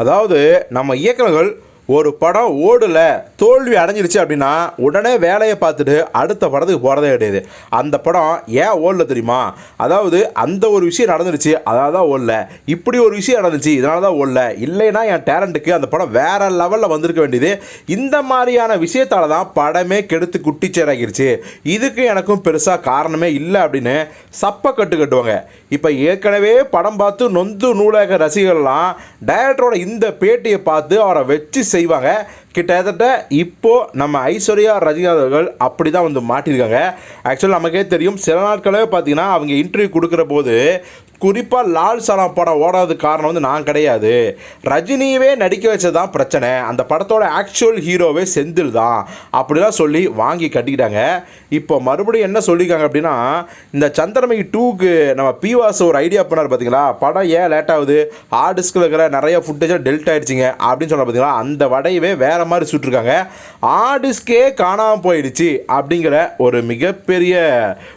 அதாவது நம்ம இயக்குநர்கள் ஒரு படம் ஓடல தோல்வி அடைஞ்சிருச்சு அப்படின்னா உடனே வேலையை பார்த்துட்டு அடுத்த படத்துக்கு போகிறதே கிடையாது. அந்த படம் ஏன் ஓடல தெரியுமா? அதாவது அந்த ஒரு விஷயம் நடந்துருச்சு அதனால தான் ஓடல. இப்படி ஒரு விஷயம் நடந்துச்சு இதனால தான் ஓடல. இல்லைன்னா என் டேலண்ட்டுக்கு அந்த படம் வேறு லெவலில் வந்திருக்க வேண்டியது. இந்த மாதிரியான விஷயத்தால தான் படமே கெடுத்து குட்டிச்சேராகிருச்சு இதுக்கு எனக்கும் பெருசாக காரணமே இல்லை அப்படின்னு சப்ப கட்டு கட்டுவாங்க. இப்போ ஏற்கனவே படம் பார்த்து நொந்து நூலக ரசிகர்கள்லாம் டைரக்டரோட இந்த பேட்டியை பார்த்து அவரை வச்சு செய்வாங்க. கிட்டத்தட்ட இப்போது நம்ம ஐஸ்வர்யா ரஜினி அவர்கள் அப்படி தான் வந்து மாட்டியிருக்காங்க. ஆக்சுவலாக நமக்கே தெரியும் சில நாட்களே பார்த்தீங்கன்னா அவங்க இன்டர்வியூ கொடுக்குற போது குறிப்பாக லால் சலாம் படம் ஓடாததுக்கு காரணம் வந்து நான் கிடையாது. ரஜினியவே நடிக்க வச்சது தான் பிரச்சனை. அந்த படத்தோட ஆக்சுவல் ஹீரோவே செந்தில் தான். அப்படிலாம் சொல்லி வாங்கி கட்டிக்கிட்டாங்க. இப்போ மறுபடியும் என்ன சொல்லியிருக்காங்க அப்படின்னா இந்த சந்திரமுகி டூக்கு நம்ம பிவாஸ் ஒரு ஐடியா பண்ணார் பார்த்தீங்களா? படம் ஏன் லேட் ஆகுது? ஹார்ட் டிஸ்கில் இருக்கிற நிறைய ஃபுட்டேஜாக டெல்ட் ஆகிடுச்சிங்க அப்படின்னு சொன்னால் பார்த்தீங்களா? அந்த வடையவே வேறு மாதிரி சுட்டிருக்காங்க. ஆடிஸ்கே காணாமல் போயிடுச்சு அப்படிங்கிற ஒரு மிகப்பெரிய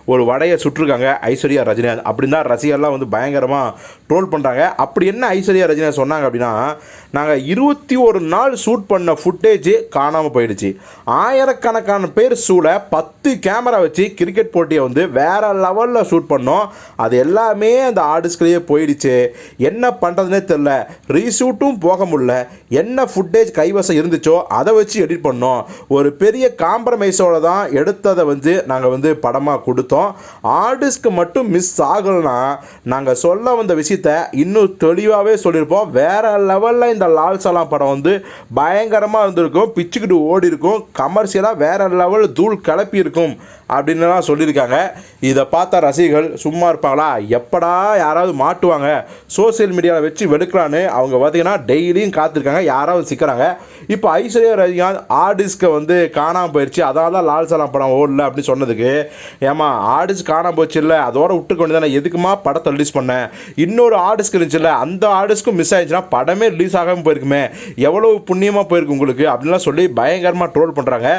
ஒரு வடையை சுட்டிருக்காங்க ஐஸ்வர்யா ரஜினிகாந்த். அப்படின்னு தான் ரசிகர்லாம் வந்து பயங்கரமாக ட்ரோல் பண்ணுறாங்க அப்படி என்ன ஐஸ்வர்யா ரஜினிகாந்த் சொன்னாங்க அப்படின்னா நாங்கள் இருபத்தி ஒரு நாள் ஷூட் பண்ண ஃபுட்டேஜ் காணாமல் போயிடுச்சு. ஆயிரக்கணக்கான பேர் சூழ பத்து கேமரா வச்சு கிரிக்கெட் போட்டியை வந்து வேறு லெவலில் ஷூட் பண்ணோம். அது எல்லாமே அந்த ஆர்டிஸ்ட்லேயே போயிடுச்சு. என்ன பண்ணுறதுனே தெரில ரீஷூட்டும் போக முடியல. என்ன ஃபுட்டேஜ் கைவசம் இருந்துச்சோ அதை வச்சு எடிட் பண்ணோம். ஒரு பெரிய காம்ப்ரமைஸோட தான் எடுத்ததை வந்து நாங்கள் வந்து படமாக கொடுத்தோம். ஆர்டிஸ்ட்க்கு மட்டும் மிஸ் ஆகலைன்னா நாங்கள் சொல்ல வந்த விஷயத்த இன்னும் தெளிவாகவே சொல்லியிருப்போம். வேறு லெவலில் இந்த லால் சலாம் படம் வந்து பயங்கரமாக இருந்திருக்கும். பிச்சுக்கிட்டு ஓடி இருக்கும் கமர்ஷியலாக வேறு லெவல் தூள் கிளப்பி இருக்கும் அப்படின்னுலாம் சொல்லியிருக்காங்க. இதை பார்த்த ரசிகர்கள் சும்மா இருப்பாங்களா? எப்படா யாராவது மாட்டுவாங்க? சோஷியல் மீடியாவில் வச்சு வெடுக்கலான்னு அவங்க பார்த்தீங்கன்னா டெய்லியும் காத்திருக்காங்க. யாராவது சிக்கிறாங்க. இப்போ ஐஸ்வர்யா ரஜினிகாந்த் ஆர்டிஸ்க்கு வந்து காணாமல் போயிடுச்சு அதனால தான் லால் சலாம் படம் ஓடல அப்படின்னு சொன்னதுக்கு. ஏமா ஆர்டிஸ்ட் காணாமல் போச்சு இல்லை? அதோட விட்டு கொண்டு தானே எதுக்குமா படத்தை ரிலீஸ் பண்ணேன் இன்னொரு ஆர்டிஸ்ட் இருந்துச்சுல்ல அந்த ஆர்டிஸ்க்கும் மிஸ் ஆயிடுச்சுன்னா படமே ரிலீஸ் ஆகாமல் போயிருக்குமே. எவ்வளோ புண்ணியமாக போயிருக்கு உங்களுக்கு? அப்படின்லாம் சொல்லி பயங்கரமாக ட்ரோல் பண்ணுறாங்க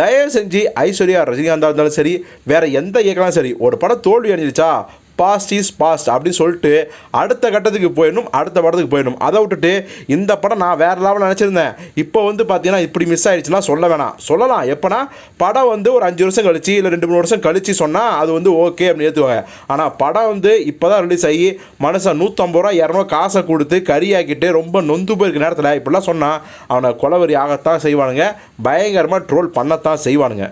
தயவு செஞ்சு ஐஸ்வர்யா ரஜினிகாந்தாக இருந்தாலும் சரி வேறு எந்த இயக்கலாம் சரி ஒரு படம் தோல்வி அணிஞ்சிருச்சா பாஸ்ட் இஸ் பாஸ்ட் அப்படின்னு சொல்லிட்டு அடுத்த கட்டத்துக்கு போயிடணும் அடுத்த படத்துக்கு போயிடணும். அதை விட்டுட்டு இந்த படம் நான் வேறு லெவலில் நினச்சிருந்தேன். இப்போ வந்து பார்த்தீங்கன்னா இப்படி மிஸ் ஆயிடுச்சுன்னா சொல்ல வேணாம். சொல்லலாம். எப்போனா படம் வந்து ஒரு அஞ்சு வருஷம் கழிச்சு இல்லை ரெண்டு மூணு வருஷம் கழிச்சு சொன்னால் அது வந்து ஓகே அப்படின்னு ஏற்றுவாங்க ஆனால் படம் வந்து இப்போ தான் ரிலீஸ் ஆகி மனுஷன் நூற்றம்பது ரூபா இரநூறு காசை கொடுத்து கறியாக்கிட்டு ரொம்ப நொந்து போயிருக்க நேரத்தில் இப்படிலாம் சொன்னால் அவனை கொலவரி ஆகத்தான் செய்வானுங்க. பயங்கரமாக ட்ரோல் பண்ணத்தான் செய்வானுங்க.